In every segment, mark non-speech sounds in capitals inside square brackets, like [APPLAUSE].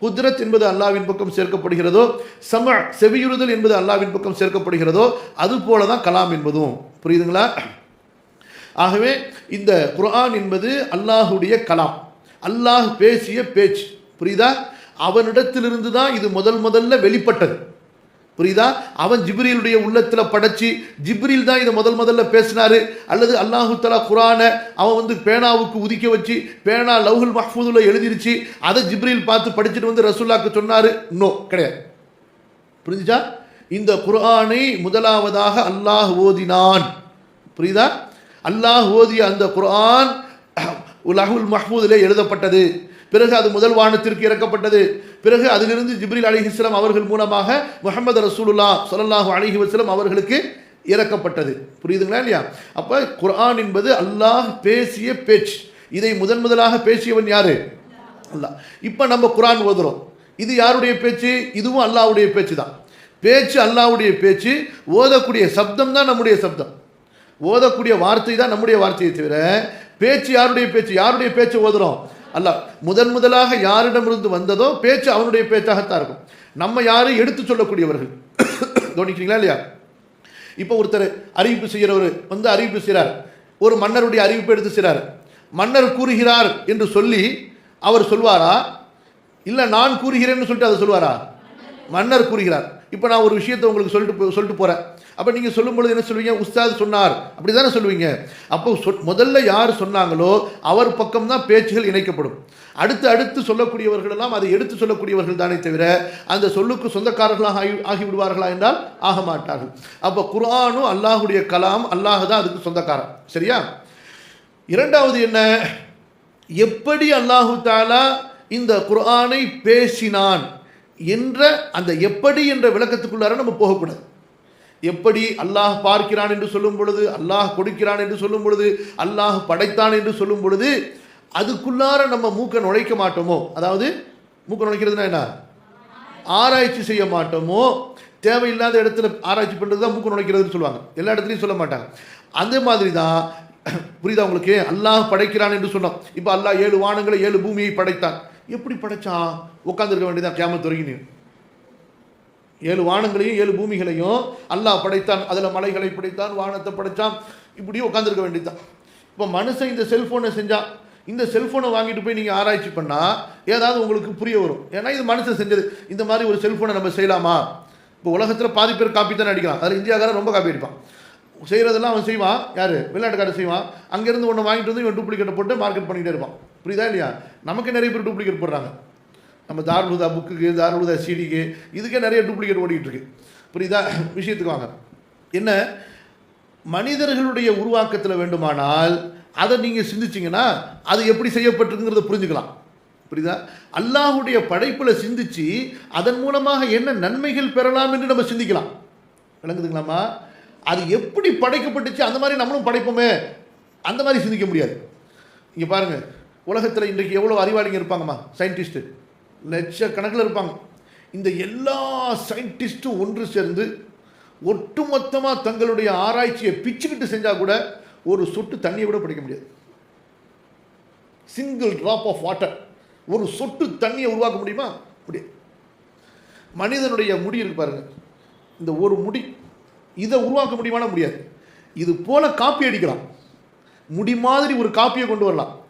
குதிரத் என்பது அல்லாவின் பக்கம் சேர்க்கப்படுகிறதோ சம செவியுறுதல் என்பது அல்லாவின் பக்கம் சேர்க்கப்படுகிறதோ அது போல தான் கலாம் என்பதும். புரியுதுங்களா? ஆகவே இந்த குரான் என்பது அல்லாஹுடைய கலாம். அல்லாஹ் பேசிய பேச்சு. புரியுதா? அவனிடத்திலிருந்து தான் இது முதல் முதல்ல வெளிப்பட்டது. புரியுதா? அவன் ஜிப்ரீலுடைய உள்ளத்தில் படைச்சி ஜிப்ரீல் தான் இதை முதல் முதல்ல பேசினாரு. அல்லது அல்லாஹு தலா குரானை அவன் வந்து பேனாவுக்கு உதிக்க வச்சு பேனா லவ்ஹுல் மஹ்பூதுல எழுதிருச்சு. அதை ஜிப்ரீல் பார்த்து படிச்சுட்டு வந்து ரசூல்லாக்கு சொன்னாரு. நோ கிடையாது. புரிஞ்சுச்சா? இந்த குரானை முதலாவதாக அல்லாஹ் ஓதினான். புரியுதா? அல்லாஹ் ஓதிய அந்த குரான் லஹுல் மஹ்மூதிலே எழுதப்பட்டது. பிறகு அது முதல் வானத்திற்கு இறக்கப்பட்டது. பிறகு அதிலிருந்து ஜிப்ரில் அலிஹிஸ்லாம் அவர்கள் மூலமாக முகமது ரசூலுல்லா ஸல்லல்லாஹு அலிஹி வஸ்லம் அவர்களுக்கு இறக்கப்பட்டது. புரியுதுங்களா இல்லையா? அப்போ குர்ஆன் என்பது அல்லாஹ் பேசிய பேச்சு. இதை முதன் முதலாக பேசியவன் யாரு? அல்லாஹ். இப்போ நம்ம குரான் ஓதுறோம். இது யாருடைய பேச்சு? இதுவும் அல்லாவுடைய பேச்சு தான். பேச்சு அல்லாவுடைய பேச்சு. ஓதக்கூடிய சப்தம் தான் நம்முடைய சப்தம். ஓதக்கூடிய வார்த்தை தான் நம்முடைய வார்த்தையை தவிர பேச்சு யாருடைய பேச்சு? யாருடைய பேச்சு ஓதுறோம்? அல்லாஹ் முதன் முதலாக யாரிடமிருந்து வந்ததோ பேச்சு அவனுடைய பேச்சாகத்தான் இருக்கும். நம்ம யாரும் எடுத்து சொல்லக்கூடியவர்கள்? [COUGHS] கவனிக்கிறீங்களா இல்லையா? இப்போ ஒருத்தர் அறிவிப்பு செய்கிறவர் வந்து அறிவிப்பு செய்கிறார். ஒரு மன்னருடைய அறிவிப்பு எடுத்து செய்கிறார். மன்னர் கூறுகிறார் என்று சொல்லி அவர் சொல்வாரா? இல்லை நான் கூறுகிறேன்னு சொல்லிட்டு அதை சொல்வாரா? மன்னர் கூறுகிறார். இப்போ நான் ஒரு விஷயத்தை உங்களுக்கு சொல்லிட்டு போ- சொல்லிட்டு போகிறேன் அப்போ நீங்கள் சொல்லும் பொழுது என்ன சொல்லுவீங்க? உஸ்தாத் சொன்னார். அப்படி தானே சொல்லுவீங்க? அப்போ சொ- முதல்ல யார் சொன்னாங்களோ அவர் பக்கம் தான் பேச்சுகள் இணைக்கப்படும். அடுத்து அடுத்து சொல்லக்கூடியவர்கள் எல்லாம் அதை எடுத்து சொல்லக்கூடியவர்கள் தானே தவிர அந்த சொல்லுக்கு சொந்தக்காரர்களாக ஆகி ஆகிவிடுவார்களா என்றால் ஆக மாட்டார்கள். அப்போ குர்ஆனும் அல்லாஹுடைய கலாம் அல்லாஹ் தான் அதுக்கு சொந்தக்காரன். சரியா? இரண்டாவது என்ன? எப்படி அல்லாஹு தாலா இந்த குர்ஆனை பேசினான் என்ற அந்த எப்படி என்ற விளக்கத்துக்குள்ளார நம்ம போகக்கூடாது. எப்படி அல்லாஹ் பார்க்கிறான் என்று சொல்லும் பொழுது அல்லாஹ் கொடுக்கிறான் என்று சொல்லும் பொழுது அல்லாஹ் படைத்தான் என்று சொல்லும் பொழுது அதுக்குள்ளார நம்ம மூக்க நுழைக்க மாட்டோமோ? அதாவது மூக்க நுழைக்கிறதுனா என்ன? ஆராய்ச்சி செய்ய மாட்டோமோ? தேவையில்லாத இடத்துல ஆராய்ச்சி பண்ணுறது தான் மூக்க நுழைக்கிறதுன்னு சொல்லுவாங்க. எல்லா இடத்துலையும் சொல்ல மாட்டாங்க. அந்த மாதிரி தான் புரியுதா உங்களுக்கு? அல்லாஹ் படைக்கிறான் என்று சொன்னோம். இப்போ அல்லாஹ் ஏழு வானங்களை ஏழு பூமியை படைத்தான். எப்படி படைச்சான்? உட்காந்துருக்க வேண்டியதான் கேமத்து வரைக்கும் ஏழு வானங்களையும் ஏழு பூமிகளையும் அல்லாஹ் படைத்தான். அதில் மலைகளை படைத்தான் வானத்தை படைத்தான். இப்படியே உட்காந்துருக்க வேண்டியதுதான். இப்போ மனுஷன் இந்த செல்ஃபோனை செஞ்சால் இந்த செல்ஃபோனை வாங்கிட்டு போய் நீங்கள் ஆராய்ச்சி பண்ணால் ஏதாவது உங்களுக்கு புரிய வரும். ஏன்னா இது மனுஷன் செஞ்சது. இந்த மாதிரி ஒரு செல்ஃபோனை நம்ம செய்யலாமா? இப்போ உலகத்தில் பாதி பேர் காப்பி தானே அடிக்கலாம் அதில் இந்தியாக்காரன் ரொம்ப காப்பி அடிப்பான். செய்கிறதெல்லாம் அவன் செய்வான். யார்? வெளிநாட்டுக்காரன் செய்வான். அங்கேருந்து ஒன்று வாங்கிட்டு வந்து இவன் டூப்ளிகேட்டை போட்டு மார்க்கெட் பண்ணிகிட்டே இருப்பான். புரியுதா இல்லையா? நமக்கு நிறைய பேர் டூப்ளிகேட் போடுறாங்க. நம்ம தாருலுதா புக்குக்கு தாருலுதா சிடிக்கு இதுக்கே நிறைய டூப்ளிகேட் ஓடிக்கிட்டுருக்கு. புரியுதா? விஷயத்துக்கு வாங்க. என்ன? மனிதர்களுடைய உருவாக்கத்தில் வேண்டுமானால் அதை நீங்கள் சிந்திச்சிங்கன்னா அது எப்படி செய்யப்பட்டிருக்குங்கிறத புரிஞ்சுக்கலாம். புரியுதா? அல்லாஹுடைய படைப்பில் சிந்திச்சு அதன் மூலமாக என்ன நன்மைகள் பெறலாம் என்று நம்ம சிந்திக்கலாம். விளங்குதுங்களாமா அது எப்படி படைக்கப்பட்டுச்சு அந்த மாதிரி நம்மளும் படைப்போமே. அந்த மாதிரி சிந்திக்க முடியாது. இங்கே பாருங்கள் உலகத்தில் இன்றைக்கு எவ்வளோ அறிவாளிங்க இருப்பாங்கம்மா? சயின்டிஸ்ட்டு லட்சக்கணக்கில் இருப்பாங்க. இந்த எல்லா சயின்டிஸ்ட்டும் ஒன்று சேர்ந்து ஒட்டுமொத்தமாக தங்களுடைய ஆராய்ச்சியை பிச்சுக்கிட்டு செஞ்சால் கூட ஒரு சொட்டு தண்ணியை கூட பிடிக்க முடியாது. சிங்கிள் ட்ராப் ஆஃப் வாட்டர் ஒரு சொட்டு தண்ணியை உருவாக்க முடியுமா? முடியாது. மனிதனுடைய முடி இருக்கு பாருங்க. இந்த ஒரு முடி இதை உருவாக்க முடியுமானா முடியாது. இது போல காப்பி அடிக்கலாம். முடி மாதிரி ஒரு காப்பியை கொண்டு வரலாம்.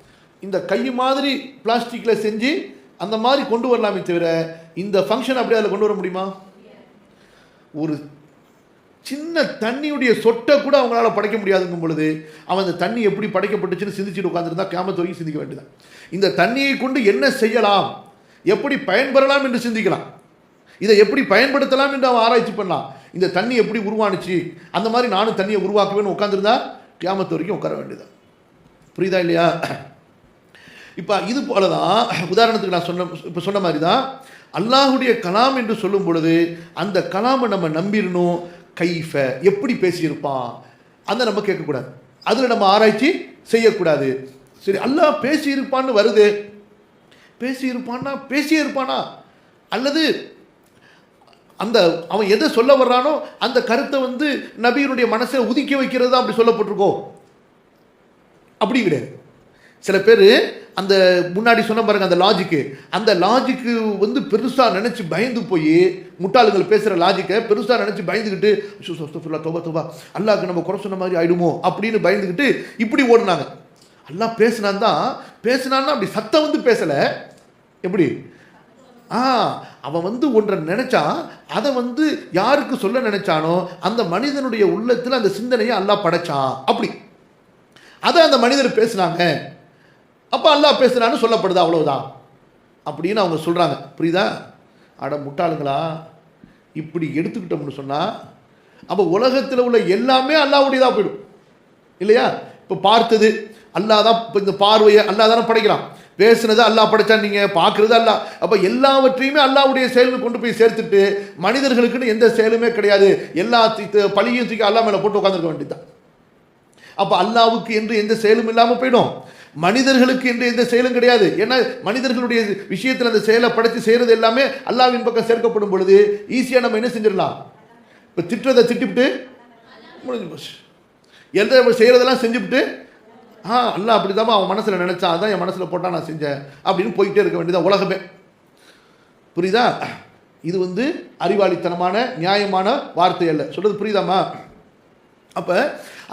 இந்த கை மாதிரி பிளாஸ்டிக்கில் செஞ்சு அந்த மாதிரி கொண்டு வரலாமே தவிர இந்த ஃபங்க்ஷன் அப்படியே அதில் கொண்டு வர முடியுமா? ஒரு சின்ன தண்ணியுடைய சொட்டை கூட அவங்களால படைக்க முடியாதுங்கும் பொழுது அவன் அந்த தண்ணி எப்படி படைக்கப்பட்டுச்சுன்னு சிந்திச்சுட்டு உட்காந்துருந்தா கேமத்து வரைக்கும் சிந்திக்க வேண்டியதான் இந்த தண்ணியை கொண்டு என்ன செய்யலாம்? எப்படி பயன்பெறலாம் என்று சிந்திக்கலாம். இதை எப்படி பயன்படுத்தலாம் என்று அவன் ஆராய்ச்சி பண்ணலாம். இந்த தண்ணி எப்படி உருவானுச்சு? அந்த மாதிரி நானும் தண்ணியை உருவாக்குவேன்னு உட்காந்துருந்தா கேமத்து வரைக்கும் உட்கார வேண்டியதான் புரியுதா இல்லையா? இப்போ இது போல தான் உதாரணத்துக்கு நான் சொன்ன இப்போ சொன்ன மாதிரி தான் அல்லாஹுடைய கலாம் என்று சொல்லும் பொழுது அந்த கலாமை நம்ம நம்பிடணும் கைஃப எப்படி பேசியிருப்பான்? அதை நம்ம கேட்கக்கூடாது. அதில் நம்ம ஆராய்ச்சி செய்யக்கூடாது. சரி அல்லாஹ் பேசியிருப்பான்னு வருது. பேசியிருப்பான்னா பேசியே இருப்பானா அல்லது அந்த அவன் எதை சொல்ல வர்றானோ அந்த கருத்தை வந்து நபியினுடைய மனசை உதிக்க வைக்கிறது தான் அப்படி சொல்லப்பட்டிருக்கோ அப்படி கிடையாது. சில பேர் அந்த முன்னாடி சொன்ன பாருங்க அந்த லாஜிக்கு அந்த லாஜிக்கு வந்து பெருசாக நினச்சி பயந்து போய் முட்டாளுங்கள் பேசுகிற லாஜிக்கை பெருசாக நினச்சி பயந்துக்கிட்டு சுல்லா தோபா தொபா அல்லாஹ்க்கு நம்ம குறை சொன்ன மாதிரி ஆயிடுமோ அப்படின்னு பயந்துக்கிட்டு இப்படி ஓடினாங்க. அல்லாஹ் பேசினான் தான் பேசினான்னா அப்படி சத்தம் வந்து பேசலை. எப்படி? ஆ அவன் வந்து ஒன்றை நினைச்சான் அதை வந்து யாருக்கு சொல்ல நினைச்சானோ அந்த மனிதனுடைய உள்ளத்தில் அந்த சிந்தனையை அல்லாஹ் படைச்சான். அப்படி. அதை அந்த மனிதர் பேசுனாங்க. அப்போ அல்லாஹ் பேசுனான்னு சொல்லப்படுது அவ்வளவுதான். அப்படின்னு அவங்க சொல்கிறாங்க புரியுதா? அட முட்டாளுங்களா? இப்படி எடுத்துக்கிட்டோம்னு சொன்னால் அப்போ உலகத்தில் உள்ள எல்லாமே அல்லாவுடையதாக போயிடும். இல்லையா? இப்போ பார்த்தது அல்லாஹ் தான் இப்போ இந்த பார்வையை அல்லா தானே படைக்கிறான். பேசுனது அல்லாஹ் படைச்சா நீங்கள் பார்க்குறது அல்லா அப்போ எல்லாவற்றையுமே அல்லாவுடைய செயலுக்கு கொண்டு போய் சேர்த்துட்டு மனிதர்களுக்குன்னு எந்த செயலுமே கிடையாது. எல்லா பழியும் தூக்கி அல்லா மேலே போட்டு உட்காந்துருக்க வேண்டியதுதான். அப்போ அல்லாவுக்கு என்று எந்த செயலும் இல்லாமல் போயிடும். மனிதர்களுக்கு இன்று எந்த செயலும் கிடையாது. ஏன்னா மனிதர்களுடைய விஷயத்தில் அந்த செயலை படைத்து செய்கிறது எல்லாமே அல்லாவின் பக்கம் சேர்க்கப்படும் பொழுது ஈஸியாக நம்ம என்ன செஞ்சிடலாம்? இப்போ திட்டுறதை திட்டிவிட்டு முடிஞ்சு போச்சு. எந்த செய்கிறதெல்லாம் செஞ்சுவிட்டு ஆ அல்லா அப்படி தான் அவன் மனசில் நினச்சான் அதான் என் மனசில் போட்டால் நான் செஞ்சேன் அப்படின்னு போயிட்டே இருக்க வேண்டியதான் உலகமே. புரியுதா? இது வந்து அறிவாளித்தனமான நியாயமான வார்த்தை அல்ல. சொல்றது புரியுதாம்மா? அப்போ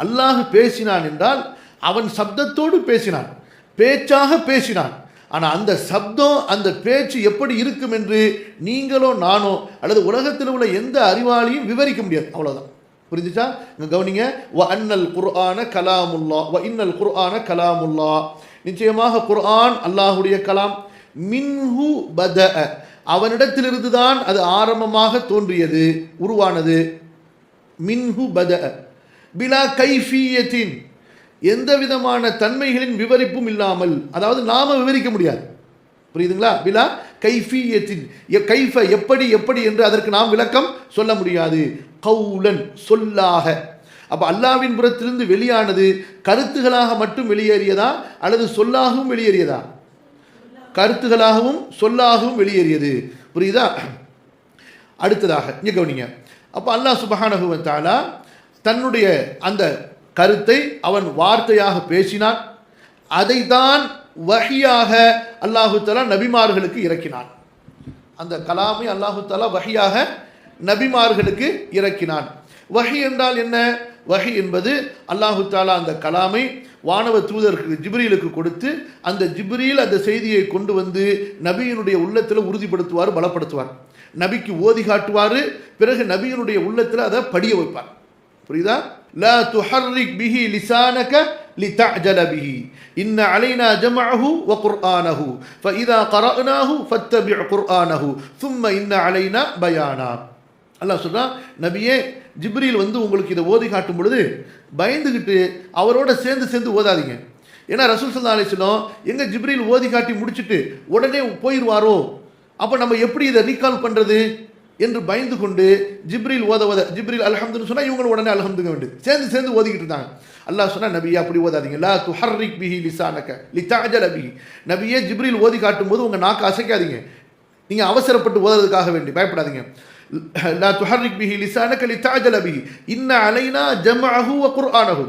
அல்லாஹ் பேசினான் என்றால் அவன் சப்தத்தோடு பேசினான். பேச்சாக பேசினான். ஆனால் அந்த சப்தம் அந்த பேச்சு எப்படி இருக்கும் என்று நீங்களோ நானோ அல்லது உலகத்தில் உள்ள எந்த அறிவாளியும் விவரிக்க முடியாது. அவ்வளோதான் புரிஞ்சுச்சா? இங்கே கவனிங்க. வ அன்னல் குர்ஆன கலாமுல்லா. வ இன்னல் குர்ஆன கலாமுல்லா. நிச்சயமாக குர்ஆன் அல்லாஹுடைய கலாம். மின்ஹு பத அவனிடத்திலிருந்து தான் அது ஆரம்பமாக தோன்றியது உருவானது. மின்ஹு பத பிலா கைஃபியத்தின். எந்த விதமான தன்மைகளின் விவரிப்பும் இல்லாமல் அதாவது நாம விவரிக்க முடியாது. புரியுதுங்களா? விழா கைஃபியத்தின் கைஃப எப்படி எப்படி என்று அதற்கு நாம் விளக்கம் சொல்ல முடியாது. கவுலன் சொல்லாக. அப்போ அல்லாவின் புறத்திலிருந்து வெளியானது கருத்துகளாக மட்டும் வெளியேறியதா அல்லது சொல்லாகவும் வெளியேறியதா? கருத்துகளாகவும் சொல்லாகவும் வெளியேறியது. புரியுதா? அடுத்ததாக இங்கே கவனிங்க. அப்போ அல்லாஹ் சுபஹானகுவத்தாலா தன்னுடைய அந்த கருத்தை அவன் வார்த்தையாக பேசினான். அதைத்தான் வகையாக அல்லாஹு நபிமார்களுக்கு இறக்கினான். அந்த கலாமை அல்லாஹு வகையாக நபிமார்களுக்கு இறக்கினான். வகை என்றால் என்ன? வகை என்பது அல்லாஹு தாலா அந்த கலாமை வானவ தூதருக்கு ஜிப்ரீலுக்கு கொடுத்து அந்த ஜிப்ரீல் அந்த செய்தியை கொண்டு வந்து நபியினுடைய உள்ளத்தில் உறுதிப்படுத்துவார் பலப்படுத்துவார். நபிக்கு ஓதி காட்டுவார் பிறகு நபியினுடைய உள்ளத்தில் அதை படிய வைப்பார். புரியுதா? لا துஹர்ரிக் பிஹி لسانك لتعجل به. இன்ன அலைனா جمعه வ فإذا قرأناه فاتبع قرآنه. ثم இன்ன அலைனா பயானா அல்லாஹ் சொல்றான் நபியே ஜிப்ரியில் வந்து உங்களுக்கு இதை ஓதி காட்டும் பொழுது பயந்துக்கிட்டு அவரோட சேர்ந்து சேர்ந்து ஓதாதீங்க. ஏன்னா ரசூல் சல்லா அலிஸ்லம் எங்கே ஜிப்ரியில் ஓதி காட்டி முடிச்சுட்டு உடனே போயிடுவாரோ அப்போ நம்ம எப்படி இதை ரீகால் பண்ணுறது என்று பயந்து கொண்டு ஜிப்ரில் ஓத ஓத ஜிப்ரில் அலஹம்துன்னு சொன்னால் இவங்களும் உடனே அலஹம்துங்க வேண்டு சேர்ந்து சேர்ந்து ஓதிக்கிட்டு இருந்தாங்க. அல்லாஹ் சொன்னால் நபியா அப்படி ஓதாதீங்க. லா துஹர்ரிக் பிஹி லிசானக லிதஅஜல அபி நபியே ஜிப்ரில் ஓதி காட்டும் போது உங்கள் நாக்கு அசைக்காதீங்க. நீங்கள் அவசரப்பட்டு ஓதுறதுக்காக வேண்டி பயப்படாதீங்க. லா துஹர்ரிக் பிஹி லிசானக லிதஅஜல பிஹி. இன்ன அலைனா ஜம்அஹு வ குர்ஆனஹு.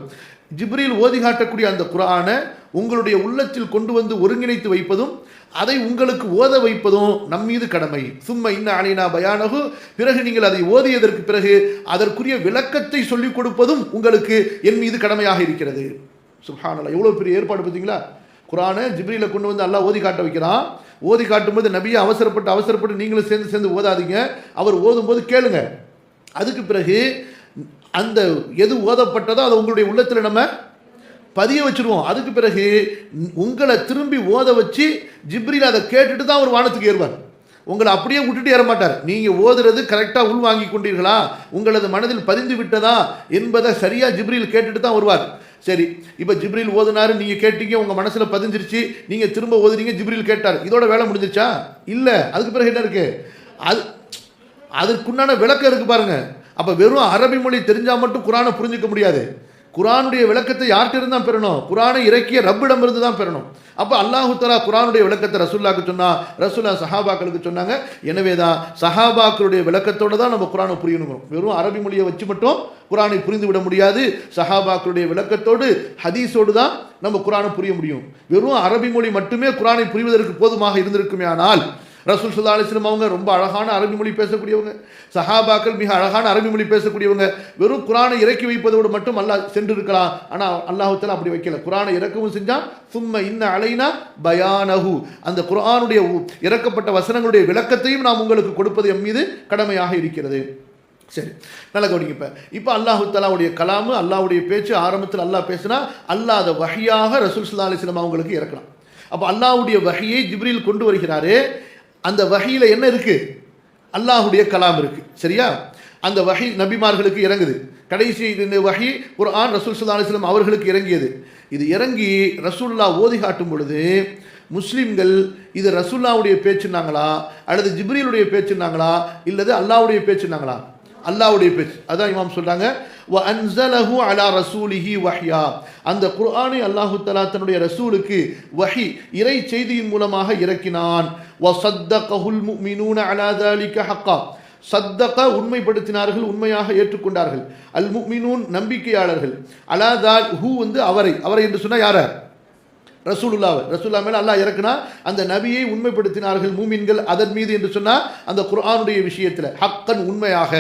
ஜிப்ரில் ஓதி காட்டக்கூடிய அந்த குரானை உங்களுடைய உள்ளத்தில் கொண்டு வந்து ஒருங்கிணைத்து வைப்பதும் அதை உங்களுக்கு ஓத வைப்பதும் நம் மீது கடமை. சும்மா இன்ன அலைனா பயானகு பிறகு நீங்கள் அதை ஓதியதற்கு பிறகு அதற்குரிய விளக்கத்தை சொல்லிக் கொடுப்பதும் உங்களுக்கு என் மீது கடமையாக இருக்கிறது. சுஹானல்லா எவ்வளோ பெரிய ஏற்பாடு பார்த்தீங்களா? குரானை ஜிப்ரியில் கொண்டு வந்து அல்லா ஓதி காட்ட வைக்கிறான். ஓதி காட்டும்போது நபியை அவசரப்பட்டு அவசரப்பட்டு நீங்களும் சேர்ந்து சேர்ந்து ஓதாதீங்க. அவர் ஓதும்போது கேளுங்க. அதுக்கு பிறகு அந்த எது ஓதப்பட்டதோ அதை உங்களுடைய உள்ளத்தில் நம்ம பதிய வச்சிருவோம். அதுக்கு பிறகு உங்களை திரும்பி ஓத வச்சு ஜிப்ரில் அதை கேட்டுட்டு தான் அவர் வானத்துக்கு ஏறுவார். உங்களை அப்படியே விட்டுட்டு ஏற மாட்டார். நீங்கள் ஓதுறது கரெக்டாக உள்வாங்கி கொண்டீர்களா? உங்களது மனதில் பதிந்து விட்டதா என்பதை சரியாக ஜிப்ரில் கேட்டுட்டு தான் வருவார். சரி இப்போ ஜிப்ரில் ஓதுனாரு நீங்கள் கேட்டீங்க உங்கள் மனசில் பதிஞ்சிருச்சு நீங்கள் திரும்ப ஓதுறீங்க ஜிப்ரில் கேட்டார். இதோட வேலை முடிஞ்சிருச்சா? இல்லை. அதுக்கு பிறகு என்ன இருக்குது அது அதற்குண்டான விளக்கம் இருக்குது பாருங்கள் அப்போ வெறும் அரபி மொழி தெரிஞ்சால் மட்டும் குரானை புரிஞ்சுக்க முடியாது. குரானுடைய விளக்கத்தை யார்கிட்ட தான் பெறணும்? குரானை இறக்கிய ரப்பிடம் இருந்து தான் பெறணும். அப்போ அல்லாஹு தலா குரானுடைய விளக்கத்தை ரசுல்லாக்கு சொன்னா ரசுல்லா சஹாபாக்களுக்கு சொன்னாங்க எனவே தான் சஹாபாக்களுடைய விளக்கத்தோடு தான் நம்ம குரானை புரியணும் வெறும் அரபி மொழியை வச்சு மட்டும் குரானை புரிந்து விட முடியாது. சஹாபாக்களுடைய விளக்கத்தோடு ஹதீஸோடு தான் நம்ம குரானை புரிய முடியும். வெறும் அரபி மொழி மட்டுமே குரானை புரிவதற்கு போதுமாக இருந்திருக்குமே ஆனால் ரசூல் சுல்லா அலிஸ்லம் அவங்க ரொம்ப அழகான அரபி மொழி பேசக்கூடியவங்க. சஹாபாக்கள் மிக அழகான அரபி மொழி பேசக்கூடியவங்க. வெறும் குரானை இறக்கி வைப்பதோடு மட்டும் அல்லா சென்று இருக்கலாம் ஆனால் அல்லாஹத்தில் அப்படி வைக்கல. குரானை இறக்கவும் செஞ்சான். சும்ம இன்ன அலைனா பயானஹு. அந்த குரானுடைய உ- இறக்கப்பட்ட வசனங்களுடைய விளக்கத்தையும் நாம் உங்களுக்கு கொடுப்பது எம் மீது கடமையாக இருக்கிறது. சரி நல்ல கவனிங்க இப்போ. இப்போ அல்லாஹு தலாவுடைய கலாமு அல்லாவுடைய பேச்சு ஆரம்பத்தில் அல்லாஹ் பேசினா அல்லாஹ் அதை ரசூல் சுல்லா அலிஸ்லாம் அவங்களுக்கு இறக்கலாம். அப்போ அல்லாவுடைய வகையை ஜிப்ரில் கொண்டு வருகிறாரு. அந்த வகையில் என்ன இருக்குது அல்லாஹுடைய கலாம் இருக்குது சரியா? அந்த வகை நபிமார்களுக்கு இறங்குது. கடைசி இந்த வகை ஒரு ஆண் ரசூல் சுல்லா அவர்களுக்கு இறங்கியது. இது இறங்கி ரசூல்லா ஓதி காட்டும் பொழுது முஸ்லீம்கள் இது ரசூல்லாவுடைய பேச்சுனாங்களா அல்லது ஜிப்ரீலுடைய பேச்சுனாங்களா இல்லது அல்லாவுடைய பேச்சுனாங்களா அல்லாவுடைய பேச்சு. அதான் இமாம் சொல்கிறாங்க வ அன்சலஹு அலா ரசூலிஹி வஹ்யா அந்த குர்ஆனை அல்லாஹு தலா தன்னுடைய ரசூலுக்கு வஹி இறை செய்தியின் மூலமாக இறக்கினான். வ சத்தகஹுல் முஃமினூன அலா தாலிக ஹக்கா. சத்தக உண்மைப்படுத்தினார்கள் உண்மையாக ஏற்றுக்கொண்டார்கள். அல் முஃமினூன் நம்பிக்கையாளர்கள். அலா தால் ஹூ வந்து அவரை அவரை என்று சொன்னால் யாரை? ரசூலுல்லாவை ரசூல்லா மேலே அல்லாஹ் இறக்குனா அந்த நபியை உண்மைப்படுத்தினார்கள் மூமின்கள் அதன் மீது என்று சொன்னால் அந்த குர்ஆனுடைய விஷயத்தில் ஹக்கன் உண்மையாக.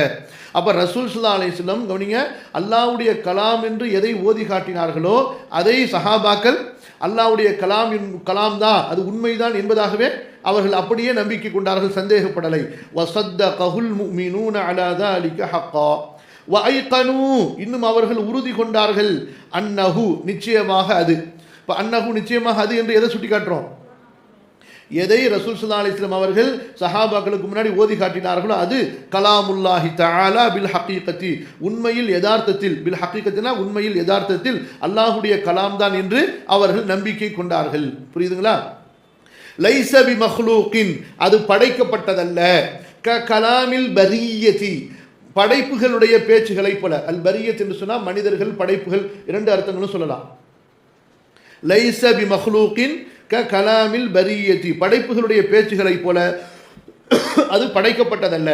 அப்போ ரசூல் சுல்லா அலிஸ்லம் கவனிங்க அல்லாவுடைய கலாம் என்று எதை ஓதி காட்டினார்களோ அதை சஹாபாக்கள் அல்லாவுடைய கலாம் கலாம் தான் அது உண்மைதான் என்பதாகவே அவர்கள் அப்படியே நம்பிக்கை கொண்டார்கள் சந்தேகப்படலை. வசத்த கஹுல் மீனூன் அலாதா அலிக ஹக்கா. வ ஐகனு இன்னும் அவர்கள் உறுதி கொண்டார்கள். அன்னஹு நிச்சயமாக அது. இப்போ அன்னகு நிச்சயமாக அது என்று எதை சுட்டி காட்டுறோம் எதை ரசூல் சுல்லா அலிஸ்லாம் அவர்கள் சஹாபாக்களுக்கு முன்னாடி ஓதி காட்டினார்களோ அது கலாமுல்லாஹி தாலா பில் ஹகீகத்தி. உண்மையில் யதார்த்தத்தில் பில் ஹகீகத்தினா உண்மையில் யதார்த்தத்தில் அல்லாஹுடைய கலாம் தான் என்று அவர்கள் நம்பிக்கை கொண்டார்கள். புரியுதுங்களா? லைஸ பி மஹ்லூக்கின் அது படைக்கப்பட்டதல்ல. க கலாமில் பரியதி படைப்புகளுடைய பேச்சுகளைப் போல. அல் பரியத் என்று சொன்னால் மனிதர்கள் படைப்புகள் இரண்டு அர்த்தங்களும் சொல்லலாம். லைச பி மஹ்லூக்கின் க கலாமில் பரியதி படைப்புகளுடைய பேச்சுகளைப் போல அது படைக்கப்பட்டதல்ல.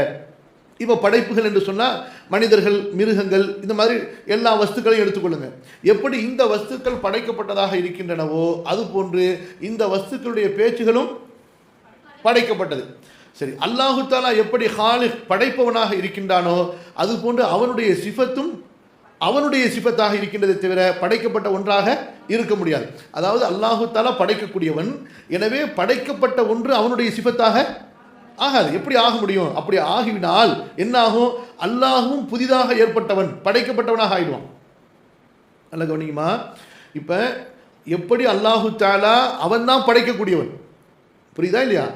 இப்போ படைப்புகள் என்று சொன்னால் மனிதர்கள் மிருகங்கள் இந்த மாதிரி எல்லா வஸ்துக்களையும் எடுத்துக்கொள்ளுங்க. எப்படி இந்த வஸ்துக்கள் படைக்கப்பட்டதாக இருக்கின்றனவோ அதுபோன்று இந்த வஸ்துக்களுடைய பேச்சுகளும் படைக்கப்பட்டது. சரி அல்லாஹு தாலா எப்படி ஹாலி படைப்பவனாக இருக்கின்றானோ அதுபோன்று அவனுடைய சிஃபத்தும் அவனுடைய சிபத்தாக இருக்கின்றதை தவிர படைக்கப்பட்ட ஒன்றாக இருக்க முடியாது. அதாவது அல்லாஹு தாலா படைக்கக்கூடியவன். எனவே படைக்கப்பட்ட ஒன்று அவனுடைய சிபத்தாக ஆகாது. எப்படி ஆக முடியும்? அப்படி ஆகிவினால் என்னாகும்? அல்லாஹும் புதிதாக ஏற்பட்டவன் படைக்கப்பட்டவனாக ஆயிடுவான். நல்ல கவனிக்குமா இப்போ எப்படி அல்லாஹு தாலா அவன் தான் படைக்கக்கூடியவன்? புரியுதா இல்லையா?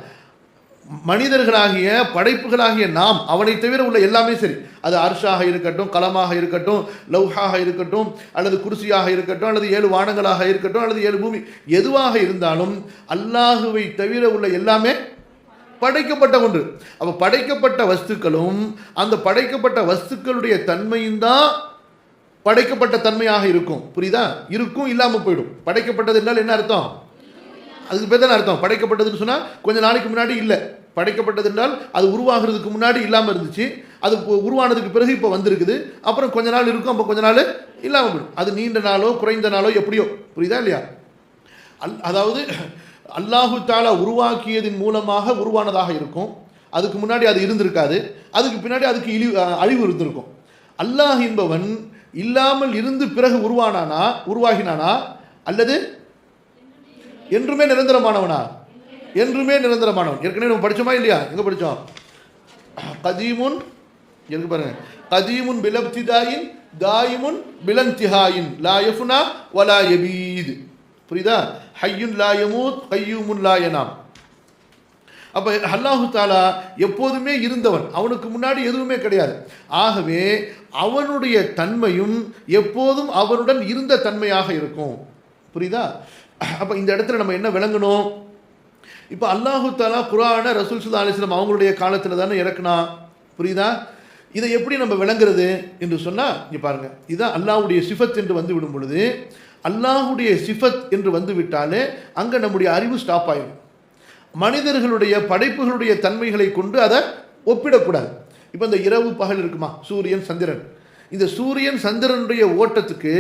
மனிதர்களாகிய படைப்புகளாகிய நாம் அவனை தவிர உள்ள எல்லாமே சரி. அது அர்ஷாக இருக்கட்டும் கலமாக இருக்கட்டும் லவ்ஹாக இருக்கட்டும் அல்லது குருசியாக இருக்கட்டும் அல்லது ஏழு வானங்களாக இருக்கட்டும் அல்லது ஏழு பூமி எதுவாக இருந்தாலும் அல்லாஹுவை தவிர உள்ள எல்லாமே படைக்கப்பட்ட ஒன்று. அப்போ படைக்கப்பட்ட வஸ்துக்களும் அந்த படைக்கப்பட்ட வஸ்துக்களுடைய தன்மையும் தான் படைக்கப்பட்ட தன்மையாக இருக்கும். புரியுதா? இருக்கும் இல்லாமல் போயிடும். படைக்கப்பட்டது என்றால் என்ன அர்த்தம்? அதுக்கு பேர் தானே அர்த்தம்? படைக்கப்பட்டதுன்னு சொன்னால் கொஞ்சம் நாளைக்கு முன்னாடி இல்லை. படைக்கப்பட்டது என்றால் அது உருவாகிறதுக்கு முன்னாடி இல்லாமல் இருந்துச்சு. அது உருவானதுக்கு பிறகு இப்போ வந்திருக்குது. அப்புறம் கொஞ்ச நாள் இருக்கும் அப்போ கொஞ்ச நாள் இல்லாமல் போயிடும். அது நீண்ட நாளோ குறைந்த நாளோ எப்படியோ. புரியுதா இல்லையா? அல் அதாவது அல்லாஹு தாலா உருவாக்கியதின் மூலமாக உருவானதாக இருக்கும். அதுக்கு முன்னாடி அது இருந்திருக்காது. அதுக்கு பின்னாடி அதுக்கு இழிவு அழிவு இருந்திருக்கும். அல்லாஹ் என்பவன் இல்லாமல் இருந்து பிறகு உருவானானா உருவாகினானா? அல்லது என்றுமே நிரந்தரமானவனா? என்றுமே நிரந்தரமானவன். ஏற்கனவே நம்ம படிச்சோமா இல்லையா? எங்கே படித்தோம் கதீமுன் இருக்கு பாருங்க. கதீமுன் பிலப்திதாயின் தாயிமுன் பிலந்திஹாயின் லா யஃப்னா வலா யபீத். புரியுதா? ஹையுன் லா யமூத் கையூமுன் லா யனாம். அப்போ அல்லாஹு தாலா எப்போதுமே இருந்தவன். அவனுக்கு முன்னாடி எதுவுமே கிடையாது. ஆகவே அவனுடைய தன்மையும் எப்போதும் அவனுடன் இருந்த தன்மையாக இருக்கும். புரியுதா? அப்போ இந்த இடத்துல நம்ம என்ன விளங்கணும்? இப்போ அல்லாஹு தாலா குரான ரசூல் சுல்லா அலிஸ்லாம் அவங்களுடைய காலத்தில் தானே இறக்குனா? புரியுதா? இதை எப்படி நம்ம விளங்குறது என்று சொன்னால் இங்கே பாருங்க. இதுதான் அல்லாஹுடைய சிஃபத் என்று வந்து விடும் பொழுது அல்லாஹ்வுடைய சிஃபத் என்று வந்து விட்டாலே அங்கே நம்முடைய அறிவு ஸ்டாப் ஆயிடும் மனிதர்களுடைய படைப்புகளுடைய தன்மைகளை கொண்டு அதை ஒப்பிடக்கூடாது. இப்போ இந்த இரவு பகல் இருக்குமா? சூரியன் சந்திரன். இந்த சூரியன் சந்திரனுடைய ஓட்டத்துக்கு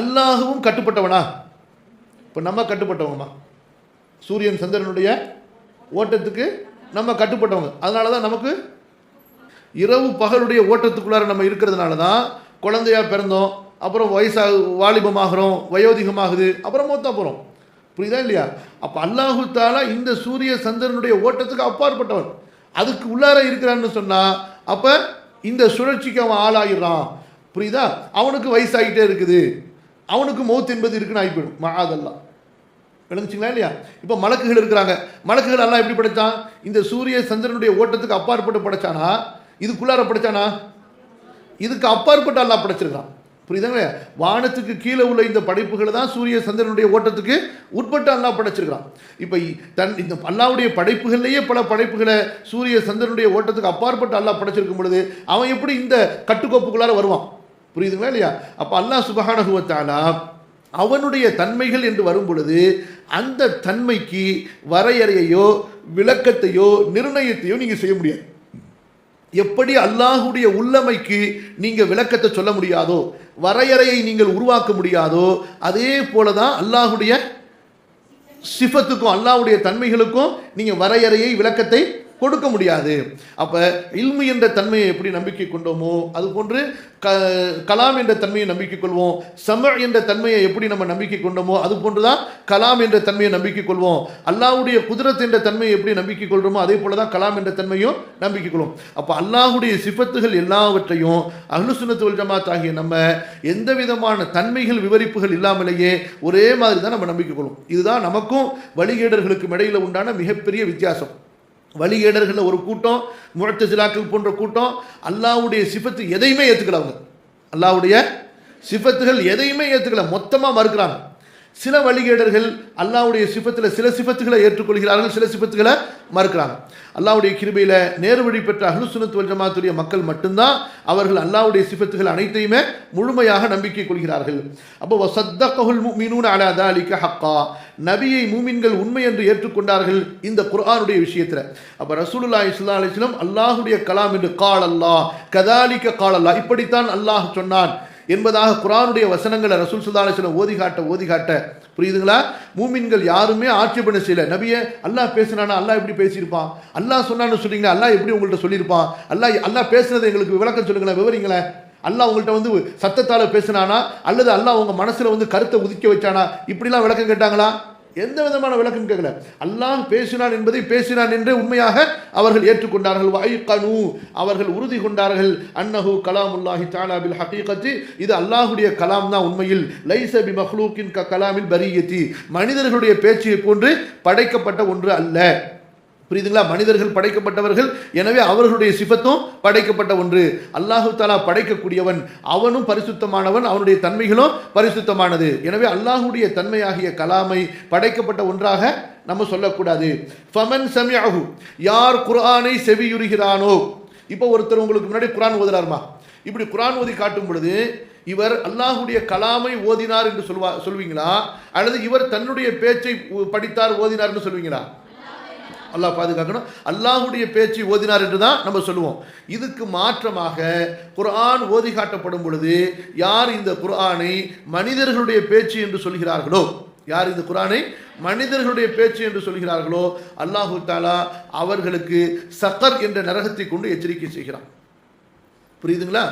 அல்லாஹுவும் கட்டுப்பட்டவனா? இப்போ நம்ம கட்டுப்பட்டவங்கம்மா. சூரியன் சந்திரனுடைய ஓட்டத்துக்கு நம்ம கட்டுப்பட்டவங்க. அதனால தான் நமக்கு இரவு பகலுடைய ஓட்டத்துக்குள்ளார நம்ம இருக்கிறதுனால தான் குழந்தையா பிறந்தோம் அப்புறம் வயசாக வாலிபமாகிறோம் வயோதிகமாகுது அப்புறம் மூத்தா போகிறோம் புரியுதா இல்லையா? அப்போ அல்லாஹு தாலா இந்த சூரிய சந்திரனுடைய ஓட்டத்துக்கு அப்பாற்பட்டவன். அதுக்கு உள்ளார இருக்கிறான்னு சொன்னால் அப்போ இந்த சுழற்சிக்கு அவன் ஆளாகிறான் புரியுதா? அவனுக்கு வயசாகிட்டே இருக்குது. அவனுக்கு மௌத் என்பது இருக்குன்னு ஆகிப்போயிடும் அதெல்லாம் விளங்குச்சிங்களா இல்லையா? இப்போ மலக்குகள் இருக்கிறாங்க. மலக்குகள் எல்லாம் எப்படி படைச்சான்? இந்த சூரிய சந்திரனுடைய ஓட்டத்துக்கு அப்பாற்பட்டு படைச்சானா? இதுக்குள்ளார படைச்சானா? இதுக்கு அப்பாற்பட்டு அல்லாஹ் படைச்சிருக்கான். புரியுதாங்களே வானத்துக்கு கீழே உள்ள இந்த படைப்புகளை தான் சூரிய சந்திரனுடைய ஓட்டத்துக்கு உட்பட்டு அல்லாஹ் படைச்சிருக்கான் இப்போ தன் இந்த அல்லாவுடைய படைப்புகள்லேயே பல படைப்புகளை சூரிய சந்திரனுடைய ஓட்டத்துக்கு அப்பாற்பட்டு அல்லாஹ் படைச்சிருக்கும் பொழுது அவன் எப்படி இந்த கட்டுக்கோப்புக்குள்ளார வருவான்? புரியுதுங்களா இல்லையா? அப்போ அல்லாஹ் சுபகானகுவத்தானா அவனுடைய தன்மைகள் என்று வரும் பொழுது அந்த தன்மைக்கு வரையறையையோ விளக்கத்தையோ நிர்ணயத்தையோ நீங்கள் செய்ய முடியாது. எப்படி அல்லாஹுடைய உள்ளமைக்கு நீங்கள் விளக்கத்தை சொல்ல முடியாதோ வரையறையை நீங்கள் உருவாக்க முடியாதோ அதே போல தான் அல்லாஹுடைய சிஃபத்துக்கும் அல்லாஹுடைய தன்மைகளுக்கும் நீங்கள் வரையறையை விளக்கத்தை கொடுக்க முடியாது. அப்போ இல்மு என்ற தன்மையை எப்படி நம்பிக்கை கொண்டோமோ அது போன்று க கலாம் என்ற தன்மையை நம்பிக்கை கொள்வோம். சம என்ற தன்மையை எப்படி நம்ம நம்பிக்கை கொண்டோமோ அது போன்று தான் கலாம் என்ற தன்மையை நம்பிக்கை கொள்வோம். அல்லாஹுடைய குதிரத் என்ற தன்மையை எப்படி நம்பிக்கை கொள்கிறோமோ அதே போல தான் கலாம் என்ற தன்மையும் நம்பிக்கை கொள்வோம். அப்போ அல்லாஹுடைய சிபத்துகள் எல்லாவற்றையும் அனுசுனத்துவல் ஜமாத் ஆகிய நம்ம எந்த விதமான தன்மைகள் விவரிப்புகள் இல்லாமலேயே ஒரே மாதிரி தான் நம்ம நம்பிக்கை கொள்வோம். இதுதான் நமக்கும் வழிகேடர்களுக்கும் இடையில் உண்டான மிகப்பெரிய வித்தியாசம். வழிகேடர்களில் ஒரு கூட்டம் முழத்தசிலாக்கள் போன்ற கூட்டம் அல்லாவுடைய சிபத்து எதையுமே ஏற்றுக்கல அவங்க. அல்லாவுடைய சிபத்துகள் எதையுமே ஏற்றுக்கல மொத்தமாக மறுக்கிறாங்க. சில வழிகேடர்கள் அல்லாவுடைய சிபத்தில் சில சிபத்துகளை ஏற்றுக்கொள்கிறார்கள் சில சிபத்துகளை மறுக்கிறாங்க. அல்லாவுடைய கிருபையில் நேரு வழி பெற்ற அஹ்லுசுனத் வல்ஜமாத்துடைய மக்கள் மட்டும்தான் அவர்கள் அல்லாவுடைய சிபத்துகள் அனைத்தையுமே முழுமையாக நம்பிக்கை கொள்கிறார்கள். அப்போ வசத்தகஹுல் மீனூன் அலா அலிக்க ஹக்கா. நபியை மூமின்கள் உண்மை என்று ஏற்றுக்கொண்டார்கள் இந்த குர்ஆனுடைய விஷயத்தில். அப்போ ரசூலுல்லா இஸ்லா அலைஹி அல்லாஹுடைய கலாம் என்று கால் அல்லாஹ் கதாலிக்க கால் அல்லாஹ் இப்படித்தான் அல்லாஹ் சொன்னான். என்பதாக குரானுடைய வசனங்களை ரசூல் ஸல்லல்லாஹு அலைஹி ஓதி காட்ட ஓதி காட்ட. புரியுதுங்களா? மூமின்கள் யாருமே ஆட்சேபனை செய்யலை. நபியே அல்லாஹ் பேசினானா? அல்லாஹ் எப்படி பேசியிருப்பான்? அல்லாஹ் சொன்னான்னு சொன்னீங்க அல்லாஹ் எப்படி உங்கள்கிட்ட சொல்லியிருப்பான்? அல்லாஹ் அல்லாஹ் பேசுனதை எங்களுக்கு விளக்கம் சொல்லுங்களேன் விவரிங்களேன். அல்லாஹ் உங்கள்கிட்ட வந்து சத்தத்தால் பேசினானா? அல்லது அல்லாஹ் உங்கள் மனசில் வந்து கருத்தை உதிக்க வச்சானா? இப்படிலாம் விளக்கம் கேட்டாங்களா? எந்த விதமான விளக்கம் கேட்கல. அல்லாஹ் பேசினான் என்பதை பேசினான் என்று உண்மையாக அவர்கள் ஏற்றுக்கொண்டார்கள். வாய்கனு அவர்கள் உறுதி கொண்டார்கள். அன்னஹு கலாமுல்லாஹி தாலா பில் ஹகீகத்தி இது அல்லாஹுடைய கலாம் தான் உண்மையில். லைச பி மஹ்லூக்கின் க கலாமில் பரியத்தி. மனிதர்களுடைய பேச்சை போன்று படைக்கப்பட்ட ஒன்று அல்ல. புரியுதுங்களா? மனிதர்கள் படைக்கப்பட்டவர்கள். எனவே அவர்களுடைய சிபத்தும் படைக்கப்பட்ட ஒன்று. அல்லாஹு தாலா படைக்கக்கூடியவன் அவனும் பரிசுத்தமானவன் அவனுடைய தன்மைகளும் பரிசுத்தமானது. எனவே அல்லாஹுடைய தன்மையாகிய கலாமை படைக்கப்பட்ட ஒன்றாக நம்ம சொல்லக்கூடாது. ஃபமன் சமியாகு யார் குரானை செவியுறுகிறானோ? இப்போ ஒருத்தர் உங்களுக்கு முன்னாடி குரான் ஓதுறாருமா? இப்படி குரான் ஓதி காட்டும் பொழுது இவர் அல்லாஹுடைய கலாமை ஓதினார் என்று சொல்வா சொல்வீங்களா? அல்லது இவர் தன்னுடைய பேச்சை படித்தார் ஓதினார்னு சொல்வீங்களா? அல்லாஹ் பாதுகாக்கணும். அல்லாஹுடைய பேச்சு ஓதினார் என்று தான் நம்ம சொல்லுவோம். இதுக்கு மாற்றமாக குர்ஆன் ஓதி காட்டப்படும் பொழுது யார் இந்த குர்ஆனை மனிதர்களுடைய பேச்சு என்று சொல்கிறார்களோ? யார் இந்த குரானை மனிதர்களுடைய பேச்சு என்று சொல்கிறார்களோ? அல்லாஹு தாலா அவர்களுக்கு சக்கர் என்ற நரகத்தை கொண்டு எச்சரிக்கை செய்கிறான். புரியுதுங்களா?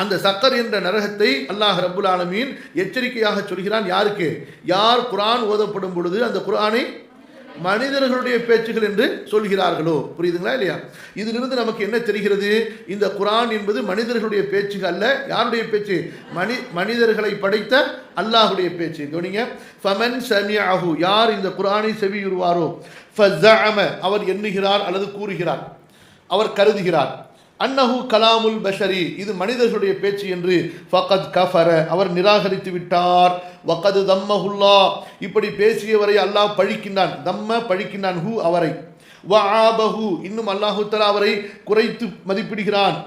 அந்த சக்கர் என்ற நரகத்தை அல்லாஹ் ரபுல் ஆலமீன் எச்சரிக்கையாக சொல்கிறான் யாருக்கு? யார் குரான் ஓதப்படும் பொழுது அந்த குரானை மனிதர்களுடைய பேச்சுகள் என்று சொல்கிறார்களோ? புரியுதுங்களா இல்லையா? இதிலிருந்து நமக்கு என்ன தெரிகிறது? இந்த குரான் என்பது மனிதர்களுடைய பேச்சுகள் அல்ல. யாருடைய பேச்சு? மனி மனிதர்களை படைத்த அல்லாஹுடைய பேச்சு. கவனிங்க. ஃபமன் சமியாஹு யார் இந்த குரானை செவியுறுவாரோ? ஃபஸஅம. அவர் எண்ணுகிறார் அல்லது கூறுகிறார். அவர் கருதுகிறார். அன்னஹு கலாமுல் பஷரி இது மனிதர்களுடைய பேச்சு என்று ஃபகத் கஃபர அவர் நிராகரித்து விட்டார். வக்கது தம்மஹுல்லா இப்படி பேசியவரை அல்லாஹ் பழிக்கின்றான். தம்ம பழிக்கின்றான் ஹூ அவரை. வஆபஹு இன்னும் அல்லாஹுத்தலா அவரை குறைத்து மதிப்பிடுகிறான்.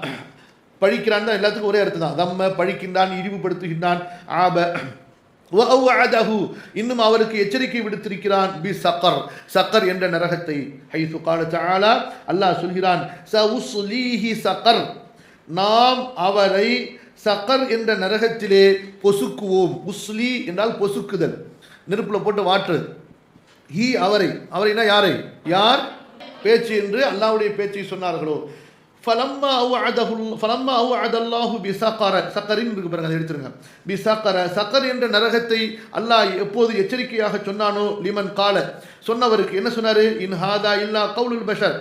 பழிக்கிறான் தான் எல்லாத்துக்கும் ஒரே அர்த்தம் தான். தம்ம பழிக்கின்றான் இழிவுபடுத்துகின்றான். ஆப இன்னும் அவருக்கு எச்சரிக்கை விடுத்திருக்கிறான் பி சக்கர். சக்கர் என்ற நரகத்தை. ஹைசு கால அல்லாஹ் சொல்கிறான் சக்கர். நாம் அவரை சக்கர் என்ற நரகத்திலே பொசுக்குவோம். உஸ்லி என்றால் பொசுக்குதல். நெருப்பில் போட்டு வாட்டுறது ஹி அவரை. அவரைனா யாரை? யார்? பேச்சு என்று அல்லாவுடைய பேச்சை சொன்னார்களோ. ஃபலம்மா அவு அதஹுல் ஃபலம்மா அவு அதல்லாஹு பி சக்கர சக்கரின் இருக்கு பாருங்க அதை எடுத்துருங்க. பி சக்கர சக்கர் என்ற நரகத்தை அல்லாஹ் எப்போது எச்சரிக்கையாக சொன்னானோ லிமன் கால சொன்னவருக்கு என்ன சொன்னார்? இன் ஹாதா இல்லா கவுலுல் பஷர்.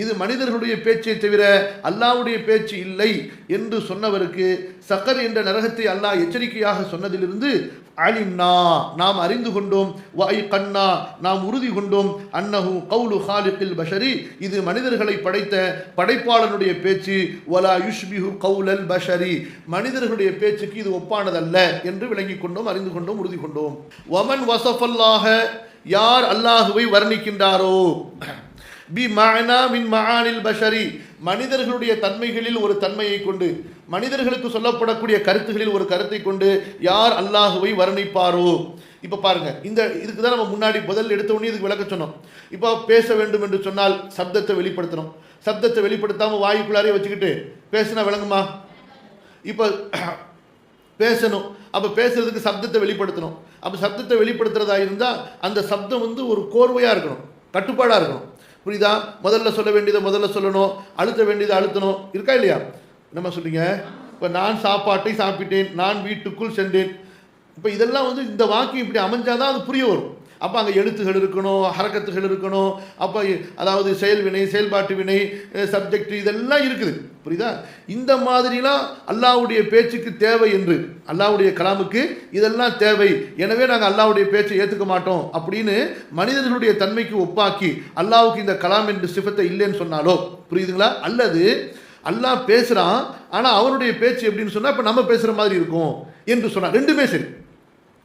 இது மனிதர்களுடைய பேச்சை தவிர அல்லாவுடைய பேச்சு இல்லை என்று சொன்னவருக்கு சக்கர் என்ற நரகத்தை அல்லாஹ் எச்சரிக்கையாக சொன்னதிலிருந்து அலிம்னா நாம் அறிந்து கொண்டோம் வாய் கண்ணா நாம் உறுதி கொண்டோம். அன்னஹு கவுலு ஹாலிப்பில் பஷரி. இது மனிதர்களை படைத்த படைப்பாளனுடைய பேச்சு. வலா யுஷ்பிஹு கவுலல் பஷரி. மனிதர்களுடைய பேச்சுக்கு இது ஒப்பானதல்ல என்று விளங்கிக் கொண்டோம் அறிந்து கொண்டோம் உறுதி கொண்டோம். வமன் வசஃபல்லாக யார் அல்லாஹுவை வர்ணிக்கின்றாரோ? பி மானா மின் மகானில் பஷரி. மனிதர்களுடைய தன்மைகளில் ஒரு தன்மையை கொண்டு மனிதர்களுக்கு சொல்லப்படக்கூடிய கருத்துகளில் ஒரு கருத்தை கொண்டு யார் அல்லாஹுவை வர்ணிப்பாரோ? இப்போ பாருங்க இந்த இதுக்கு தான் நம்ம முன்னாடி முதல் எடுத்த உடனே இதுக்கு விளக்க சொன்னோம். இப்போ பேச வேண்டும் என்று சொன்னால் சப்தத்தை வெளிப்படுத்தணும். சப்தத்தை வெளிப்படுத்தாமல் வாயுக்குள்ளாரே வச்சுக்கிட்டு பேசினா விளங்குமா? இப்போ பேசணும். அப்போ பேசுறதுக்கு சப்தத்தை வெளிப்படுத்தணும். அப்போ சப்தத்தை வெளிப்படுத்துறதா இருந்தால் அந்த சப்தம் வந்து ஒரு கோர்வையாக இருக்கணும் கட்டுப்பாடாக இருக்கணும். புரியுதா? முதல்ல சொல்ல வேண்டியதை முதல்ல சொல்லணும். அழுத்த வேண்டியதை அழுத்தணும். இருக்கா இல்லையா? நம்ம சொல்றீங்க? இப்போ நான் சாப்பாட்டை சாப்பிட்டேன். நான் வீட்டுக்குள் சென்றேன். இப்போ இதெல்லாம் வந்து இந்த வாக்கியம் இப்படி அமைஞ்சாதான் அது புரிய வரும். அப்போ அங்கே எழுத்துகள் இருக்கணும் ஹரக்கத்துகள் இருக்கணும். அப்போ அதாவது செயல் வினை செயல்பாட்டு வினை சப்ஜெக்ட் இதெல்லாம் இருக்குது. புரியுதா? இந்த மாதிரிலாம் அல்லாஹ்வுடைய பேச்சுக்கு தேவை என்று அல்லாவுடைய கலாமுக்கு இதெல்லாம் தேவை. எனவே நாங்கள் அல்லாவுடைய பேச்சை ஏற்றுக்க மாட்டோம் அப்படின்னு மனிதர்களுடைய தன்மைக்கு ஒப்பாக்கி அல்லாவுக்கு இந்த கலாம் என்று சிபத்தை இல்லைன்னு சொன்னாலோ புரியுதுங்களா? அல்லது அல்லாஹ் பேசுகிறான் ஆனால் அவனுடைய பேச்சு எப்படின்னு சொன்னால் இப்போ நம்ம பேசுகிற மாதிரி இருக்கும் என்று சொன்னால் ரெண்டுமே சரி.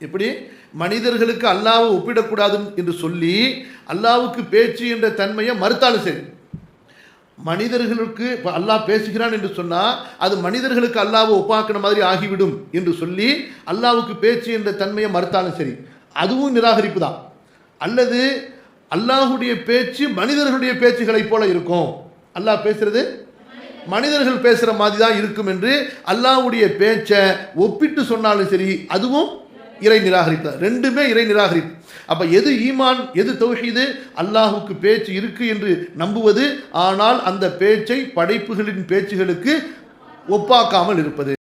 எப்படி? மனிதர்களுக்கு அல்லாவை ஒப்பிடக்கூடாது என்று சொல்லி அல்லாவுக்கு பேச்சு என்ற தன்மையை மறுத்தாலும் சரி. மனிதர்களுக்கு இப்போ அல்லாஹ் பேசுகிறான் என்று சொன்னால் அது மனிதர்களுக்கு அல்லாவை ஒப்பாக்கின மாதிரி ஆகிவிடும் என்று சொல்லி அல்லாவுக்கு பேச்சு என்ற தன்மையை மறுத்தாலும் சரி. அதுவும் நிராகரிப்பு தான். அல்லது அல்லாஹுடைய பேச்சு மனிதர்களுடைய பேச்சுகளைப் போல இருக்கும். அல்லாஹ் பேசுறது? மனிதர்கள் பேசுகிற மாதிரி தான் இருக்கும் என்று அல்லாஹ்வுடைய பேச்சை ஒப்பிட்டு சொன்னாலும் சரி அதுவும் இறை நிராகரிப்பு. தான். ரெண்டுமே இறை நிராகரிப்பு. அப்போ எது ஈமான் எது தௌஹீது? அல்லாஹுக்கு பேச்சு இருக்கு என்று நம்புவது ஆனால் அந்த பேச்சை படைப்புகளின் பேச்சுகளுக்கு ஒப்பாக்காமல் இருப்பது.